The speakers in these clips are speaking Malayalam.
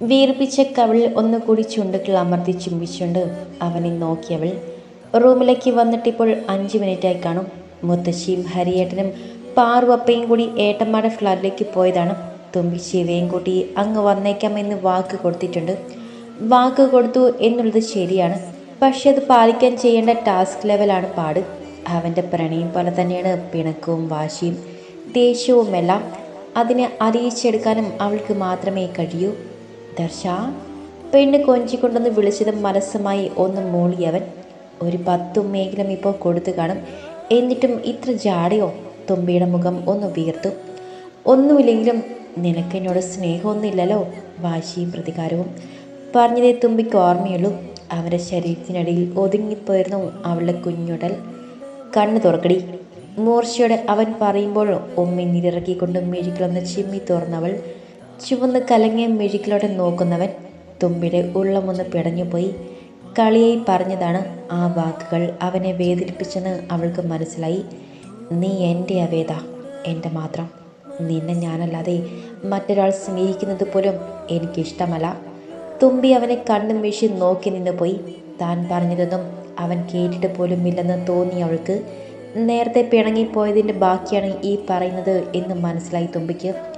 വീർപ്പിച്ച കവിളിൽ ഒന്നുകൂടി ചുണ്ടുകൾ അമർത്തി ചുംബിച്ചുകൊണ്ട് അവനെ നോക്കിയവൾ റൂമിലേക്ക് വന്നിട്ടിപ്പോൾ അഞ്ച് മിനിറ്റായി കാണും. മുത്തശ്ശിയും ഹരിയേട്ടനും പാറുവപ്പയും കൂടി ഏട്ടന്മാരുടെ ഫ്ലാറ്റിലേക്ക് പോയതാണ്. തുമ്പി ശിവയും കൂട്ടി അങ്ങ് വന്നേക്കാമെന്ന് വാക്ക് കൊടുത്തിട്ടുണ്ട്. വാക്ക് കൊടുത്തു എന്നുള്ളത് ശരിയാണ്. പക്ഷെ അത് പാലിക്കാൻ ചെയ്യേണ്ട ടാസ്ക് ലെവലാണ് പാട്. അവന്റെ പ്രണയം പോലെ തന്നെയാണ് പിണക്കവും വാശിയും ദേഷ്യവുമെല്ലാം. അതിനെ അറിയിച്ചെടുക്കാനും അവൾക്ക് മാത്രമേ കഴിയൂ. ദർശ പെണ്ണ് കൊഞ്ചിക്കൊണ്ടൊന്ന് വിളിച്ചതും മനസ്സുമായി ഒന്ന് മൂളിയവൻ. ഒരു പത്തുമ്മയെങ്കിലും ഇപ്പോൾ കൊടുത്തു കാണും. എന്നിട്ടും ഇത്ര ജാടയോ? തുമ്പിയുടെ മുഖം ഒന്ന് വീർത്തു ഒന്നുമില്ലെങ്കിലും നിനക്കെന്നോട് സ്നേഹമൊന്നുമില്ലല്ലോ? വാശിയും പ്രതികാരവും. പറഞ്ഞതേ തുമ്പിക്ക് ഓർമ്മയുള്ളൂ. അവരുടെ ശരീരത്തിനടിയിൽ ഒതുങ്ങിപ്പോയിരുന്നു അവളുടെ കുഞ്ഞുടൽ. കണ്ണു തുറക്കടി. മൂർച്ചയോടെ അവൻ പറയുമ്പോൾ ഉമ്മി നിരിറക്കിക്കൊണ്ട് മിഴികളൊന്ന് ചിമ്മി തുറന്നവൾ ചുവന്ന് കലങ്ങിയ മിഴികളോടെ നോക്കുന്നവൻ തുമ്പിയുടെ ഉള്ളമൊന്ന് പിടഞ്ഞുപോയി കളിയായി പറഞ്ഞതാണ് ആ വാക്കുകൾ. അവനെ വേദനിപ്പിച്ചെന്ന് അവൾക്ക് മനസ്സിലായി. നീ എന്റെ അവേദ എന്റെ മാത്രം. നിന്നെ ഞാനല്ലാതെ മറ്റൊരാൾ സ്നേഹിക്കുന്നത് പോലും എനിക്കിഷ്ടമല്ല. തുമ്പി അവനെ കണ്ണും വീശി നോക്കി നിന്ന് പോയി താൻ പറഞ്ഞതൊന്നും അവൻ കേട്ടിട്ട് പോലും ഇല്ലെന്ന് തോന്നി അവൾക്ക്. നേരത്തെ പിണങ്ങിപ്പോയതിന്റെ ബാക്കിയാണ് ഈ പറയുന്നത് എന്ന് മനസ്സിലായി തുമ്പിക്ക്.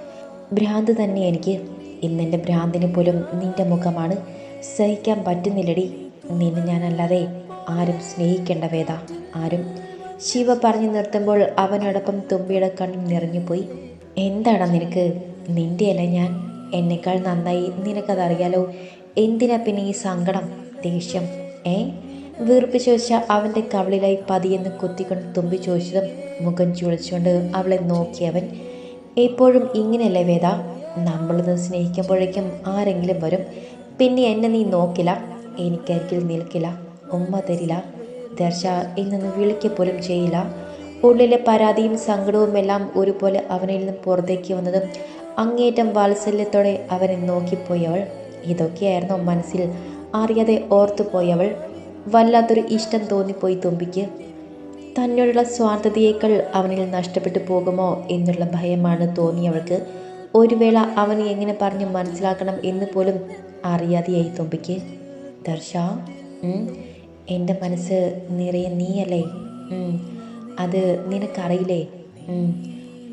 ഭ്രാന്ത് തന്നെ എനിക്ക്. ഇന്നെന്റെ ഭ്രാന്തിന് പോലും നിന്റെ മുഖമാണ് സഹിക്കാൻ പറ്റുന്നില്ലടി. നിന്നെ ഞാനല്ലാതെ ആരും സ്നേഹിക്കേണ്ട വേദ. ആരും. ശിവ പറഞ്ഞു നിർത്തുമ്പോൾ അവനോടൊപ്പം തുമ്പിയുടെ കണ്ണിൽ നിറഞ്ഞുപോയി. എന്താണ് നിനക്ക്? നിന്റെയല്ല ഞാൻ. എന്നെക്കാൾ നന്നായി നിനക്കതറിയാലോ? എന്തിനാ പിന്നെ ഈ സങ്കടം? ദേഷ്യം. ഏ? വീർപ്പിച്ചു ചോദിച്ച അവന്റെ കവളിലായി പതിയെന്ന് കുത്തിക്കൊണ്ട് തുമ്പി ചോദിച്ചതും മുഖം ചുളിച്ചുകൊണ്ട് അവളെ നോക്കിയവൻ എപ്പോഴും ഇങ്ങനെയല്ലേ വേദ? നമ്മളൊന്ന് സ്നേഹിക്കുമ്പോഴേക്കും ആരെങ്കിലും വരും. പിന്നെ എന്നെ നീ നോക്കില്ല. എനിക്കരികിൽ നിൽക്കില്ല. ഉമ്മ തരില്ല. ദർശ എന്നൊന്ന് വിളിക്കപ്പോലും ചെയ്യില്ല. ഉള്ളിലെ പരാതിയും സങ്കടവും എല്ലാം ഒരുപോലെ അവനിൽ നിന്ന് പുറത്തേക്ക് വന്നതും അങ്ങേറ്റം വാത്സല്യത്തോടെ അവനെ നോക്കിപ്പോയവൾ. ഇതൊക്കെയായിരുന്നു മനസ്സിൽ അറിയാതെ ഓർത്തുപോയവൾ. വല്ലാത്തൊരു ഇഷ്ടം തോന്നിപ്പോയി തുമ്പിക്ക്. തന്നോടുള്ള സ്വാർത്ഥതയേക്കാൾ അവനിൽ നഷ്ടപ്പെട്ടു പോകുമോ എന്നുള്ള ഭയമാണ് തോന്നിയവൾക്ക് ഒരു വേള അവനെ എങ്ങനെ പറഞ്ഞ് മനസ്സിലാക്കണം എന്ന് പോലും അറിയാതെയായി തുമ്പിക്ക്. ദർശ എന്റെ മനസ്സ് നിറയെ നീയല്ലേ? അത് നിനക്കറിയില്ലേ?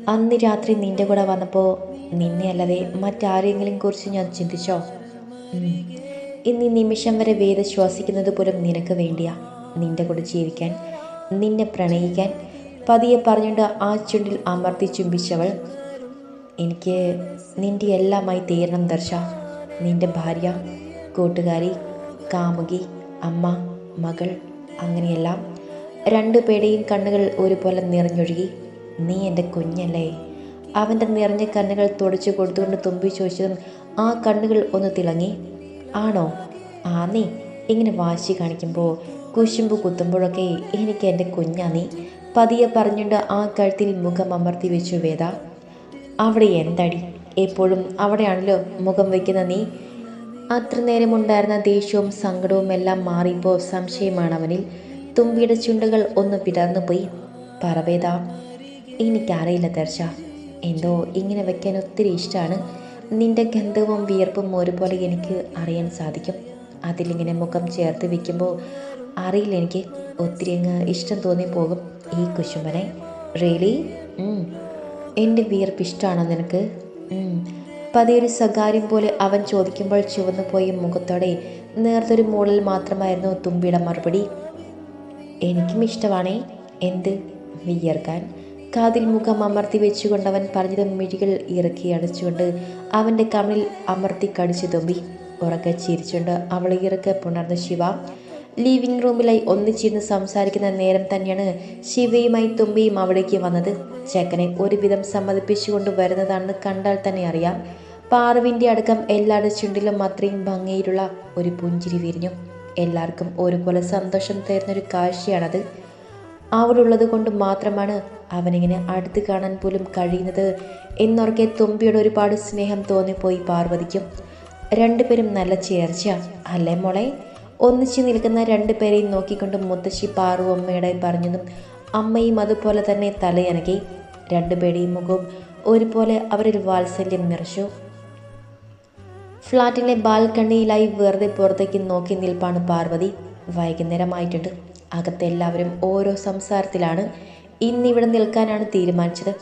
അന്ന് രാത്രി നിന്റെ കൂടെ വന്നപ്പോൾ നിന്നെ അല്ലാതെ മറ്റാരെങ്കിലും കുറിച്ച് ഞാൻ ചിന്തിച്ചോ. ഇന്ന് നിമിഷം വരെ വേദ ശ്വസിക്കുന്നത് പോലും നിനക്ക് വേണ്ടിയാ നിന്റെ കൂടെ ജീവിക്കാൻ. നിന്നെ പ്രണയിക്കാൻ. പതിയെ പറഞ്ഞുകൊണ്ട് ആ ചുണ്ടിൽ അമർത്തി ചുംബിച്ചവൾ എനിക്ക് നിന്റെ എല്ലാമായി തീരണം ദർശ. നിന്റെ ഭാര്യ കൂട്ടുകാരി കാമുകി അമ്മ മകൾ അങ്ങനെയെല്ലാം രണ്ടു പേരുടെയും കണ്ണുകൾ ഒരുപോലെ നിറഞ്ഞൊഴുകി നീ എന്റെ കുഞ്ഞല്ലേ അവന്റെ നിറഞ്ഞ കണ്ണുകൾ തുടച്ചു കൊടുത്തുകൊണ്ട് തുമ്പി ചോദിച്ചതും ആ കണ്ണുകൾ ഒന്ന് തിളങ്ങി ആണോ? ആ നീ ഇങ്ങനെ വാശി കാണിക്കുമ്പോൾ കുശുമ്പ് കുത്തുമ്പോഴൊക്കെ എനിക്ക് എന്റെ കുഞ്ഞാ നീ പതിയെ പറഞ്ഞുകൊണ്ട് ആ കഴുത്തിൽ മുഖം അമർത്തി വെച്ചു വേദ. അവിടെ എന്തടി? എപ്പോഴും അവിടെയാണല്ലോ മുഖം വയ്ക്കുന്ന നീ. അത്ര നേരമുണ്ടായിരുന്ന ദേഷ്യവും സങ്കടവും എല്ലാം മാറിയപ്പോൾ സംശയമാണ് അവനിൽ. തുമ്പിയുടെ ചുണ്ടുകൾ ഒന്ന് പിടർന്നു പോയി. പറവേദ എനിക്കറിയില്ല ദർശ എന്തോ ഇങ്ങനെ വയ്ക്കാൻ ഒത്തിരി ഇഷ്ടമാണ്. നിന്റെ ഗന്ധവും വിയർപ്പും ഒരുപോലെ എനിക്ക് അറിയാൻ സാധിക്കും. അതിലിങ്ങനെ മുഖം ചേർത്ത് വെക്കുമ്പോൾ അറിയില്ല എനിക്ക് ഒത്തിരി അങ്ങ് ഇഷ്ടം തോന്നി പോകും ഈ കുശുമ്പനെ. റിയലി എന്റെ വിയർപ്പ് ഇഷ്ടമാണോ നിനക്ക്. പതിയൊരു സ്വകാര്യം പോലെ അവൻ ചോദിക്കുമ്പോൾ ചുവന്നു പോയ മുഖത്തോടെ നേർത്തൊരു മൂളൽ മാത്രമായിരുന്നു തുമ്പിയുടെ മറുപടി. എനിക്കും ഇഷ്ടമാണേ. എന്ത്? വിയർക്കാൻ. കാതിൽ മുഖം അമർത്തി വെച്ചുകൊണ്ട് അവൻ പറഞ്ഞത് മിഴികൾ ഇറക്കി അടച്ചുകൊണ്ട് അവന്റെ കമ്മിൽ അമർത്തി കടിച്ചു തുമ്പി. ഉറക്കെ ചിരിച്ചുകൊണ്ട് അവൾ ഇറക്കെ പുണർന്ന ശിവ ലിവിംഗ് റൂമിലായി ഒന്നിച്ചിരുന്ന് സംസാരിക്കുന്ന നേരം തന്നെയാണ് ശിവയുമായി തുമ്പിയും അവിടേക്ക് വന്നത്. ചെക്കനെ ഒരുവിധം സമ്മതിപ്പിച്ചുകൊണ്ട് വരുന്നതാണെന്ന് കണ്ടാൽ തന്നെ അറിയാം. പാറുവിന്റെ അടക്കം എല്ലാവരുടെ ചുണ്ടിലും അത്രയും ഭംഗിയിലുള്ള ഒരു പുഞ്ചിരി വിരിഞ്ഞു. എല്ലാവർക്കും ഒരുപോലെ സന്തോഷം തരുന്നൊരു കാഴ്ചയാണത്. അവളുള്ളത് കൊണ്ട് മാത്രമാണ് അവനിങ്ങനെ അടുത്ത് കാണാൻ പോലും കഴിയുന്നത് എന്നോർക്കെ തുമ്പിയോട് ഒരുപാട് സ്നേഹം തോന്നിപ്പോയി പാർവതിക്കും. രണ്ടുപേരും നല്ല ചേർച്ച അല്ലേ മോളെ? ഒന്നിച്ചു നിൽക്കുന്ന രണ്ടു രണ്ടുപേരെയും നോക്കിക്കൊണ്ട് മുത്തശ്ശി പാറു അമ്മയുടെ പറഞ്ഞതും അമ്മയും അതുപോലെ തന്നെ തലയനകി. രണ്ടുപേരുടെയും മുഖവും ഒരുപോലെ അവരിൽ വാത്സല്യം നിറച്ചു. ഫ്ലാറ്റിലെ ബാൽക്കണിയിലായി വെറുതെ പുറത്തേക്ക് നോക്കി നിൽപ്പാണ് പാർവതി. വൈകുന്നേരമായിട്ടുണ്ട്. അകത്തെല്ലാവരും ഓരോ സംസാരത്തിലാണ്. ഇന്നിവിടെ നിൽക്കാനാണ് തീരുമാനിച്ചത്.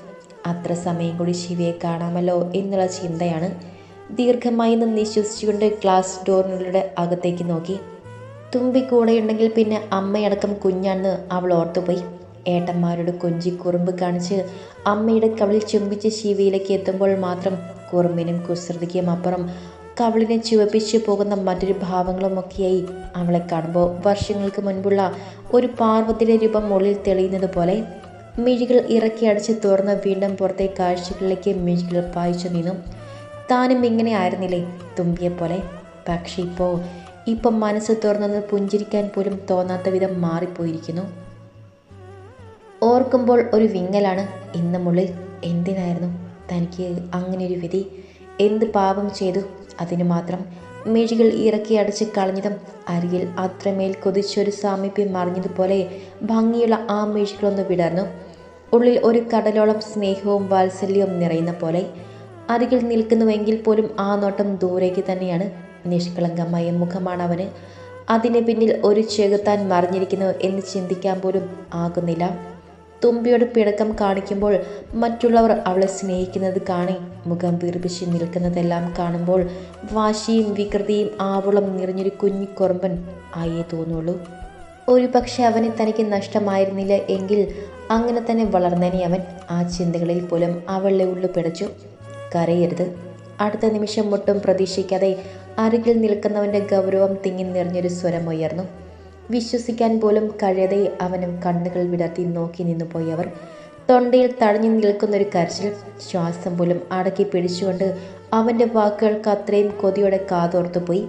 അത്ര സമയം കൂടി ശിവയെ കാണാമല്ലോ എന്നുള്ള ചിന്തയാണ്. ദീർഘമായി നിന്ന് നിശ്വസിച്ചുകൊണ്ട് ക്ലാസ് ഡോറിനുള്ളിടെ അകത്തേക്ക് നോക്കി. തുമ്പി കൂടെയുണ്ടെങ്കിൽ പിന്നെ അമ്മയടക്കം കുഞ്ഞാണെന്ന് അവൾ ഓർത്തുപോയി ഏട്ടന്മാരോട് കൊഞ്ചി കുറുമ്പ് കാണിച്ച് അമ്മയുടെ കവിളിൽ ചുംബിച്ച് ശിവയിലേക്ക് എത്തുമ്പോൾ മാത്രം കുറുമ്പിനും കുസൃതിക്കും അപ്പുറം കവിളിനെ ചുവപ്പിച്ചു പോകുന്ന മറ്റൊരു ഭാവങ്ങളുമൊക്കെയായി അവളെ കാണുമ്പോൾ വർഷങ്ങൾക്ക് മുൻപുള്ള ഒരു പാർവതിയുടെ രൂപം മുകളിൽ തെളിയുന്നത് പോലെ മിഴികൾ ഇറക്കി അടിച്ച് തുറന്ന് വീണ്ടും പുറത്തെ കാഴ്ചകളിലേക്ക് മിഴികൾ പായിച്ചു നിന്നു. താനും ഇങ്ങനെ ആയിരുന്നില്ലേ തുമ്പിയെപ്പോലെ? പക്ഷേ ഇപ്പോൾ ഇപ്പം മനസ്സ് തുറന്നത് പുഞ്ചിരിക്കാൻ പോലും തോന്നാത്ത വിധം മാറിപ്പോയിരിക്കുന്നു. ഓർക്കുമ്പോൾ ഒരു വിങ്ങലാണ് ഇന്നുമുള്ളിൽ എന്തിനായിരുന്നു തനിക്ക് അങ്ങനെയൊരു വിധി? എന്ത് പാപം ചെയ്തു? അതിനു മാത്രം മിഴികൾ ഇറക്കി അടച്ച് കളഞ്ഞതും അരികിൽ അത്രമേൽ കൊതിച്ചൊരു സാമീപ്യം മറിഞ്ഞതുപോലെ ഭംഗിയുള്ള ആ മിഴികളൊന്ന് വിടർന്നു. ഉള്ളിൽ ഒരു കടലോളം സ്നേഹവും വാത്സല്യവും നിറയുന്ന പോലെ അരികിൽ നിൽക്കുന്നുവെങ്കിൽ പോലും ആ നോട്ടം ദൂരേക്ക് തന്നെയാണ് നിഷ്കളങ്കമായ മുഖമാണ് അവന്. അതിന് പിന്നിൽ ഒരു ചെകുത്താൻ മറിഞ്ഞിരിക്കുന്നു എന്ന് ചിന്തിക്കാൻ പോലും ആകുന്നില്ല. തുമ്പിയോട് പിണക്കം കാണിക്കുമ്പോൾ മറ്റുള്ളവർ അവളെ സ്നേഹിക്കുന്നത് കാണി മുഖം വീർപ്പിച്ച് നിൽക്കുന്നതെല്ലാം കാണുമ്പോൾ വാശിയും വികൃതിയും ആവളം നിറഞ്ഞൊരു കുഞ്ഞു കുറുമ്പൻ ആയേ തോന്നുള്ളൂ. ഒരു പക്ഷെ അവനെ തനിക്ക് നഷ്ടമായിരുന്നില്ല എങ്കിൽ അങ്ങനെ തന്നെ വളർന്നനെ അവൻ. ആ ചിന്തകളിൽ പോലും അവളുടെ ഉള്ളു പിടച്ചു. കരയരുത്. അടുത്ത നിമിഷം ഒട്ടും പ്രതീക്ഷിക്കാതെ അരികിൽ നിൽക്കുന്നവന്റെ ഗൗരവം തിങ്ങി നിറഞ്ഞൊരു സ്വരമുയർന്നു വിശ്വസിക്കാൻ പോലും കഴിയാതെ അവനും കണ്ണുകൾ വിടർത്തി നോക്കി നിന്നു പോയവർ തൊണ്ടയിൽ തടഞ്ഞു നിൽക്കുന്നൊരു കരച്ചിൽ ശ്വാസം പോലും അടക്കി പിടിച്ചുകൊണ്ട് അവന്റെ വാക്കുകൾക്ക് അത്രയും കൊതിയോടെ കാതോർത്തു പോയി.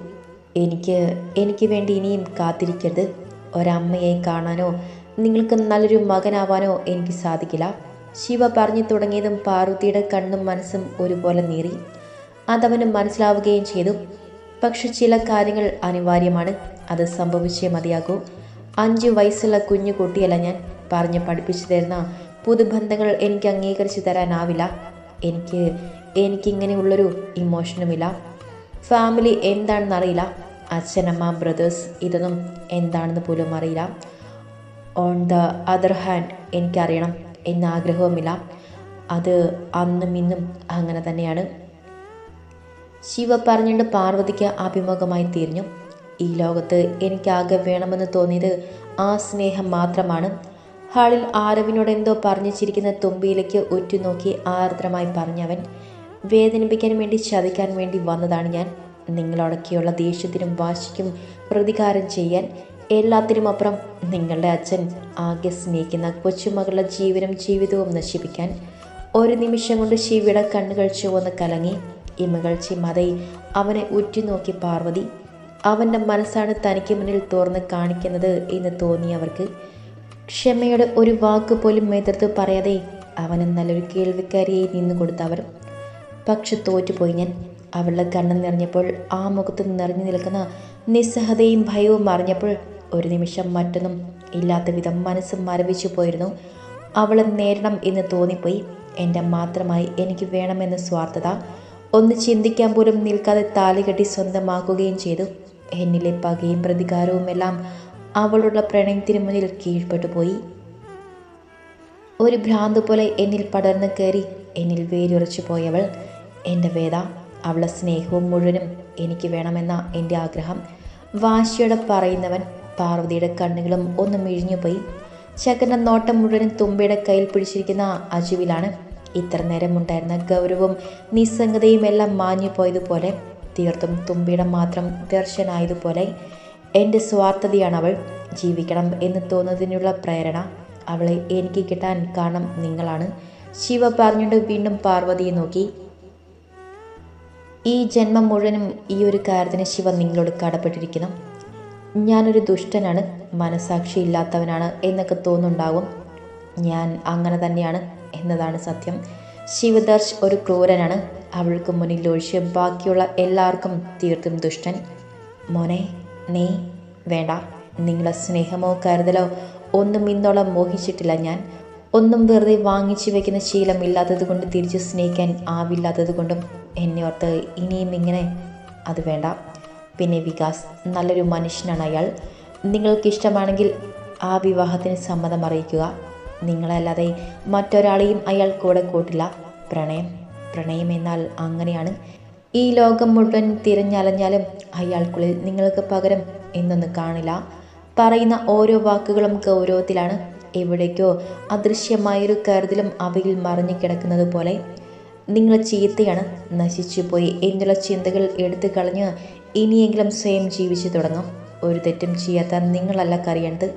എനിക്ക് എനിക്ക് വേണ്ടി ഇനിയും കാത്തിരിക്കരുത്. ഒരമ്മയെ കാണാനോ നിങ്ങൾക്ക് നല്ലൊരു മകനാവാനോ എനിക്ക് സാധിക്കില്ല. ശിവ പറഞ്ഞു തുടങ്ങിയതും പാർവതിയുടെ കണ്ണും മനസ്സും ഒരുപോലെ നീറി. അതവന് മനസ്സിലാവുകയും ചെയ്തു. പക്ഷെ ചില കാര്യങ്ങൾ അനിവാര്യമാണ്. അത് സംഭവിച്ചേ മതിയാകൂ. അഞ്ച് വയസ്സുള്ള കുഞ്ഞു കുട്ടിയല്ല ഞാൻ. പറഞ്ഞ് പഠിപ്പിച്ചു തരുന്ന പുതുബന്ധങ്ങൾ എനിക്ക് അംഗീകരിച്ചു തരാനാവില്ല. എനിക്ക് എനിക്കിങ്ങനെയുള്ളൊരു ഇമോഷനുമില്ല. ഫാമിലി എന്താണെന്നറിയില്ല അച്ഛനമ്മ ബ്രദേഴ്സ് ഇതൊന്നും എന്താണെന്ന് പോലും അറിയില്ല. ഓൺ ദ അതർ ഹാൻഡ് എനിക്കറിയണം. എന്ന ആഗ്രഹവുമില്ല അത് അന്നും ഇന്നും അങ്ങനെ തന്നെയാണ്. ശിവ പറഞ്ഞുകൊണ്ട് പാർവതിക്ക് അഭിമുഖമായി തീർന്നു ഈ ലോകത്ത് എനിക്കാകെ വേണമെന്ന് തോന്നിയത് ആ സ്നേഹം മാത്രമാണ്. ഹാളിൽ ആരവിനോട് എന്തോ പറഞ്ഞു ചിരിക്കുന്ന തുമ്പിയിലേക്ക് ഉറ്റുനോക്കി ആർദ്രമായി പറഞ്ഞവൻ വേദനിപ്പിക്കാൻ വേണ്ടി ചതിക്കാൻ വേണ്ടി വന്നതാണ് ഞാൻ. നിങ്ങളടക്കിയുള്ള ദേഷ്യത്തിനും വാശിക്കും പ്രതികാരം ചെയ്യാൻ എല്ലാത്തിനും അപ്പുറം നിങ്ങളുടെ അച്ഛൻ ആകെ സ്നേഹിക്കുന്ന കൊച്ചുമകളുടെ ജീവനും ജീവിതവും നശിപ്പിക്കാൻ ഒരു നിമിഷം കൊണ്ട് ശിവയുടെ കണ്ണുകൾ ചുവന്ന് കലങ്ങി. ഇമകൾ ചിമ്മതയിൽ അവനെ ഉറ്റുനോക്കി പാർവതി. അവന്റെ മനസ്സാണ് തനിക്ക് മുന്നിൽ തുറന്ന് കാണിക്കുന്നത് എന്ന് തോന്നിയവർക്ക് ക്ഷമയുടെ ഒരു വാക്ക് പോലും എതിർത്ത് പറയാതെ അവന് നല്ലൊരു കേൾവിക്കാരിയായി നിന്നു കൊടുത്തവർ പക്ഷെ തോറ്റുപോയി ഞാൻ. അവളുടെ കണ്ണ് നിറഞ്ഞപ്പോൾ ആ മുഖത്ത് നിറഞ്ഞു നിൽക്കുന്ന നിസ്സഹതയും ഭയവും അറിഞ്ഞപ്പോൾ ഒരു നിമിഷം മറ്റൊന്നും ഇല്ലാത്ത വിധം മനസ്സ് മരവിച്ചു പോയിരുന്നു. അവളെ നേരണം എന്ന് തോന്നിപ്പോയി. എന്റെ മാത്രമായി എനിക്ക് വേണമെന്ന സ്വാർത്ഥത. ഒന്ന് ചിന്തിക്കാൻ പോലും നിൽക്കാതെ താലി കെട്ടി സ്വന്തമാക്കുകയും ചെയ്തു. എന്നിലെ പകയും പ്രതികാരവുമെല്ലാം അവളുടെ പ്രണയത്തിന് മുന്നിൽ കീഴ്പ്പെട്ടു പോയി. ഒരു ഭ്രാന്ത് പോലെ എന്നിൽ പടർന്നു കയറി എന്നിൽ വേരുറച്ചു പോയവൾ എന്റെ വേദ അവളെ സ്നേഹവും മുഴുവനും എനിക്ക് വേണമെന്ന എന്റെ ആഗ്രഹം വാശിയോടെ പറയുന്നവൻ പാർവതിയുടെ കണ്ണുകളും ഒന്ന് മിഴിഞ്ഞുപോയി. ചക്കന്റെ നോട്ടം മുഴുവനും തുമ്പയുടെ കയ്യിൽ പിടിച്ചിരിക്കുന്ന അജുവിലാണ് ഇത്ര നേരം ഉണ്ടായിരുന്ന ഗൗരവവും നിസ്സംഗതയും എല്ലാം മാഞ്ഞു പോയതുപോലെ തീർത്തും തുമ്പിയുടെ മാത്രം ദർശനായതുപോലെ എന്റെ സ്വാർത്ഥതയാണ് അവൾ. ജീവിക്കണം എന്ന് തോന്നുന്നതിനുള്ള പ്രേരണ അവളെ എനിക്ക് കിട്ടാൻ കാരണം നിങ്ങളാണ്. ശിവ പറഞ്ഞുകൊണ്ട് വീണ്ടും പാർവതിയെ നോക്കി. ഈ ജന്മം മുഴുവനും ഈ ഒരു കാര്യത്തിന് ശിവ നിങ്ങളോട് കടപ്പെട്ടിരിക്കുന്നു. ഞാനൊരു ദുഷ്ടനാണ് മനസാക്ഷി ഇല്ലാത്തവനാണ് എന്നൊക്കെ തോന്നുന്നുണ്ടാകും ഞാൻ അങ്ങനെ തന്നെയാണ് എന്നതാണ് സത്യം. ശിവദർശ് ഒരു ക്രൂരനാണ്. അവൾക്ക് മുന്നിൽ ഒഴിച്ച് ബാക്കിയുള്ള എല്ലാവർക്കും തീർത്തും ദുഷ്ടൻ. മോനെ നീ വേണ്ട. നിങ്ങളെ സ്നേഹമോ കരുതലോ ഒന്നും ഇന്നോളം മോഹിച്ചിട്ടില്ല ഞാൻ. ഒന്നും വെറുതെ വാങ്ങിച്ചു വെക്കുന്ന ശീലമില്ലാത്തത് കൊണ്ട് തിരിച്ച് സ്നേഹിക്കാൻ ആവില്ലാത്തത് കൊണ്ടും എന്നെ ഓർത്ത് ഇനിയും ഇങ്ങനെ അത് വേണ്ട. പിന്നെ വികാസ് നല്ലൊരു മനുഷ്യനാണ് അയാൾ. നിങ്ങൾക്കിഷ്ടമാണെങ്കിൽ ആ വിവാഹത്തിന് സമ്മതം അറിയിക്കുക. നിങ്ങളല്ലാതെ മറ്റൊരാളെയും അയാൾ കൂടെ കൂട്ടില്ല. പ്രണയം പ്രണയം എന്നാൽ അങ്ങനെയാണ്. ഈ ലോകം മുഴുവൻ തിരഞ്ഞലഞ്ഞാലും അയാൾക്കുള്ളിൽ നിങ്ങൾക്ക് പകരം എന്നൊന്നും കാണില്ല. പറയുന്ന ഓരോ വാക്കുകളും ഗൗരവത്തിലാണ്. എവിടേക്കോ അദൃശ്യമായൊരു കരുതലും അവയിൽ മറിഞ്ഞു കിടക്കുന്നത് പോലെ. നിങ്ങൾ ചീത്തയാണ്. നശിച്ചുപോയി എന്നുള്ള ചിന്തകൾ എടുത്തു കളഞ്ഞ് ഇനിയെങ്കിലും സ്വയം ജീവിച്ചു തുടങ്ങും. ഒരു തെറ്റും ചെയ്യാത്ത നിങ്ങളല്ല കറിയേണ്ടത്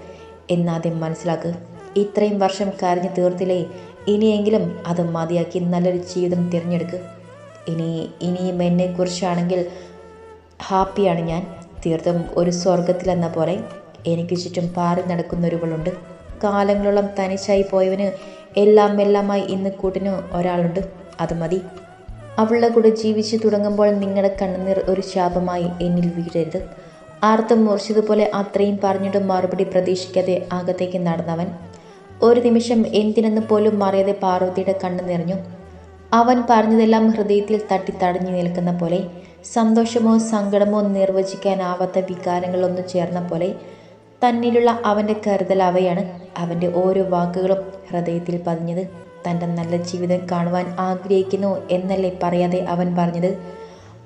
എന്നാദ്യം മനസ്സിലാക്കുക ഇത്രയും വർഷം കരഞ്ഞു തീർത്തില്ലേ? ഇനിയെങ്കിലും അത് മതിയാക്കി നല്ലൊരു ജീവിതം തിരഞ്ഞെടുക്കുക ഇനി ഇനിയും എന്നെക്കുറിച്ചാണെങ്കിൽ ഹാപ്പിയാണ് ഞാൻ. തീർത്തും ഒരു സ്വർഗത്തിലെന്ന പോലെ എനിക്ക് ചുറ്റും പാറി നടക്കുന്നൊരുവളുണ്ട്. കാലങ്ങളോളം തനിച്ചായി പോയവന് എല്ലാം എല്ലാമായി ഇന്ന് കൂട്ടിന് ഒരാളുണ്ട്. അത് മതി. അവളുടെ കൂടെ ജീവിച്ചു തുടങ്ങുമ്പോൾ നിങ്ങളുടെ കണ്ണുനീർ ഒരു ശാപമായി എന്നിൽ വീഴരുത്. ആർത്തം മുറിച്ചതുപോലെ അത്രയും പറഞ്ഞിട്ട് മറുപടി പ്രതീക്ഷിക്കാതെ അകത്തേക്ക് നടന്നവൻ ഒരു നിമിഷം എന്തിനെന്ന് പോലും അറിയാതെ പാർവതിയുടെ കണ്ണു നിറഞ്ഞു. അവൻ പറഞ്ഞതെല്ലാം ഹൃദയത്തിൽ തട്ടി തടഞ്ഞു നിൽക്കുന്ന പോലെ സന്തോഷമോ സങ്കടമോ നിർവചിക്കാനാവാത്ത വികാരങ്ങളൊന്നും ചേർന്ന പോലെ തന്നിലുള്ള അവന്റെ കരുതൽ അവയാണ് അവന്റെ ഓരോ വാക്കുകളും ഹൃദയത്തിൽ പതിഞ്ഞത്. തന്റെ നല്ല ജീവിതം കാണുവാൻ ആഗ്രഹിക്കുന്നു എന്നല്ലേ പറയാതെ അവൻ പറഞ്ഞത്?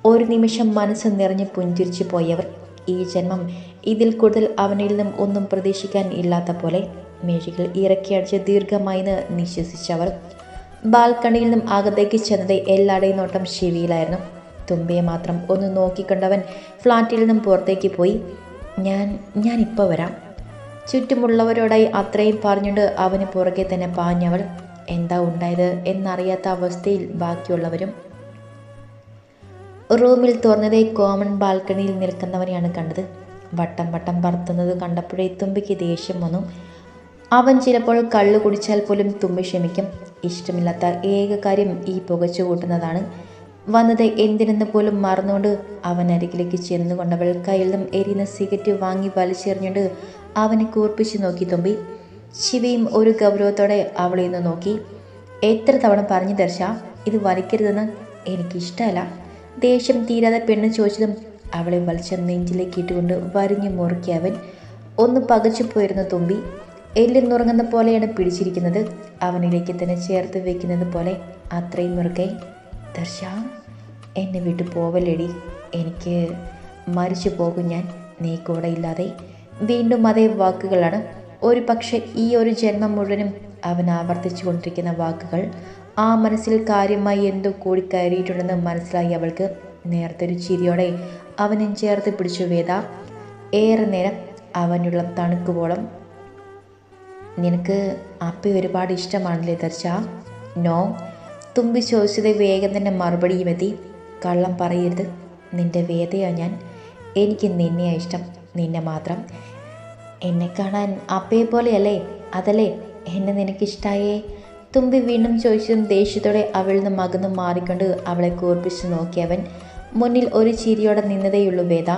ഒരു നിമിഷം മനസ്സ് നിറഞ്ഞ് പുഞ്ചിരിച്ചു പോയവർ ഈ ജന്മം ഇതിൽ കൂടുതൽ അവനിൽ നിന്നും ഒന്നും പ്രതീക്ഷിക്കാൻ ഇല്ലാത്ത പോലെ മിഴികൾ ഇറക്കിയടിച്ച് ദീർഘമായി നിശ്വസിച്ചവർ. ബാൽക്കണിയിൽ നിന്നും അകത്തേക്ക് ചെന്നത് എല്ലാവരുടെയും നോട്ടം ശിവിയിലായിരുന്നു തുമ്പയെ മാത്രം ഒന്ന് നോക്കിക്കണ്ടവൻ ഫ്ലാറ്റിൽ നിന്നും പുറത്തേക്ക് പോയി ഞാൻ ഞാൻ ഇപ്പോൾ വരാം. ചുറ്റുമുള്ളവരോടായി അത്രയും പറഞ്ഞുകൊണ്ട് അവന് പുറകെ തന്നെ പാഞ്ഞവൾ. എന്താ ഉണ്ടായത് എന്നറിയാത്ത അവസ്ഥയിൽ ബാക്കിയുള്ളവരും. റൂമിൽ തുറന്നതേ കോമൺ ബാൽക്കണിയിൽ നിൽക്കുന്നവനെയാണ് കണ്ടത്. വട്ടം വട്ടം പറത്തുന്നത് കണ്ടപ്പോഴേ തുമ്പിക്ക് ദേഷ്യം വന്നു. അവൻ ചിലപ്പോൾ കള്ളു കുടിച്ചാൽ പോലും തുമ്പി ക്ഷമിക്കും. ഇഷ്ടമില്ലാത്ത ഏക കാര്യം ഈ പുകച്ചു കൂട്ടുന്നതാണ് വന്നത് എന്തിനെന്ന് പോലും മറന്നുകൊണ്ട് അവൻ അരികിലേക്ക് ചെന്നുകൊണ്ടവൾ കയ്യിൽ നിന്നും എരിയുന്ന സിഗരറ്റ് വാങ്ങി വലിച്ചെറിഞ്ഞുകൊണ്ട് അവനെ കൂർപ്പിച്ച് നോക്കി തുമ്പി. ശിവയും ഒരു ഗൗരവത്തോടെ അവളെ നിന്ന് നോക്കി. എത്ര തവണ പറഞ്ഞു ദർശ ഇത് വലിക്കരുതെന്ന് എനിക്കിഷ്ടമല്ല. ദേഷ്യം തീരാതെ പെണ്ണ് ചോദിച്ചതും അവളെ വലിച്ച നെഞ്ചിലേക്ക് ഇട്ടുകൊണ്ട് വരിഞ്ഞു മുറുക്കി അവൻ. ഒന്ന് പകച്ചു പോയിരുന്ന തുമ്പി. എല്ലിന്നുറങ്ങുന്ന പോലെയാണ് പിടിച്ചിരിക്കുന്നത്. അവനിലേക്ക് തന്നെ ചേർത്ത് വെക്കുന്നത് പോലെ അത്രയും മുറുകെ ദർശ എന്നെ വിട്ടു പോവല്ലടി. എനിക്ക് മരിച്ചു പോകും ഞാൻ. നീ കൂടെ ഇല്ലാതെ വീണ്ടും അതേ വാക്കുകളാണ്. ഒരു പക്ഷേ ഈ ഒരു ജന്മം മുഴുവനും അവൻ ആവർത്തിച്ചു കൊണ്ടിരിക്കുന്ന വാക്കുകൾ ആ മനസ്സിൽ കാര്യമായി എന്തോ കൂടി കൂടിക്കയറിയിട്ടുണ്ടെന്ന് മനസ്സിലായി അവൾക്ക്. നേരത്തൊരു ചിരിയോടെ അവനും ചേർത്ത് പിടിച്ചു വേദ ഏറെ നേരം അവനുള്ള തണുക്കുവോളം നിനക്ക് അപ്പി ഒരുപാട് ഇഷ്ടമാണല്ലേ ദർശ നോ. തുമ്പി ചോദിച്ചത് വേഗം തന്നെ മറുപടിയും എത്തി കള്ളം പറയരുത്. നിന്റെ വേദയാ ഞാൻ? എനിക്ക് നിന്നെയാണ് ഇഷ്ടം. നിന്നെ മാത്രം. എന്നെ കാണാൻ അപ്പയെ പോലെയല്ലേ? അതല്ലേ? എന്നെ നിനക്കിഷ്ടായേ? തുമ്പി വീണ്ടും ചോദിച്ചതും ദേഷ്യത്തോടെ അവളിൽ നിന്ന് മകന്നു മാറിക്കൊണ്ട് അവളെ കൂർപ്പിച്ച് നോക്കിയവൻ മുന്നിൽ ഒരു ചിരിയോടെ നിന്നതേയുള്ളൂ വേദ.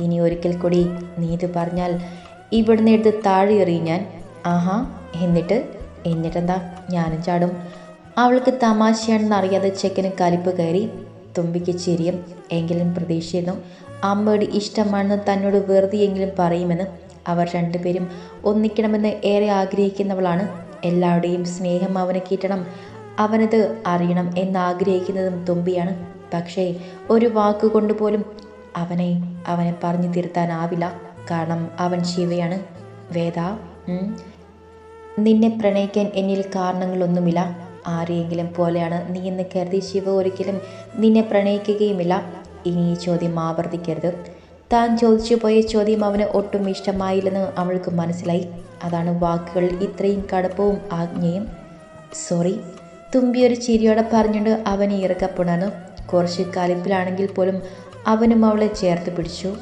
ഇനി ഒരിക്കൽ കൂടി നീ പറഞ്ഞാൽ ഇവിടുന്ന് എടുത്ത് താഴെ എറിയും ഞാൻ. ആഹാ എന്നിട്ട് എന്നിട്ടെന്താ? ഞാനും ചാടും. അവൾക്ക് തമാശയാണെന്ന് അറിയാതെ ചെക്കന് കലിപ്പ് കയറി തുമ്പിക്ക് ചിരിയും എങ്കിലും പ്രതീക്ഷിച്ചിരുന്നു. അമ്മയുടെ ഇഷ്ടമാണെന്ന് തന്നോട് വെറുതെയെങ്കിലും പറയുമെന്ന് അവർ രണ്ടുപേരും ഒന്നിക്കണമെന്ന് ഏറെ ആഗ്രഹിക്കുന്നവളാണ്. എല്ലാവരുടെയും സ്നേഹം അവന് കിട്ടണം. അവനത് അറിയണം എന്നാഗ്രഹിക്കുന്നതും തുമ്പിയാണ്. പക്ഷേ ഒരു വാക്കുകൊണ്ട് പോലും അവനെ അവനെ പറഞ്ഞു തിരുത്താനാവില്ല കാരണം അവൻ ശിവയാണ്. വേദ. നിന്നെ പ്രണയിക്കാൻ എന്നിൽ കാരണങ്ങളൊന്നുമില്ല. ആരെയെങ്കിലും പോലെയാണ് നീ എന്ന് കരുതി ശിവ ഒരിക്കലും നിന്നെ പ്രണയിക്കുകയുമില്ല. ഇനി ഈ ചോദ്യം ആവർത്തിക്കരുത്. താൻ ചോദിച്ചു പോയ ചോദ്യം അവന് ഒട്ടും ഇഷ്ടമായില്ലെന്ന് അവൾക്ക് മനസ്സിലായി. അതാണ് വാക്കുകൾ ഇത്രയും കടുപ്പവും ആജ്ഞയും. സോറി. തുമ്പി ഒരു ചിരിയോടെ പറഞ്ഞുകൊണ്ട് അവനെ ഇറക്കപ്പെടാനും കുറച്ച് കലിപ്പിലാണെങ്കിൽ പോലും അവനും അവളെ ചേർത്ത് പിടിച്ചു.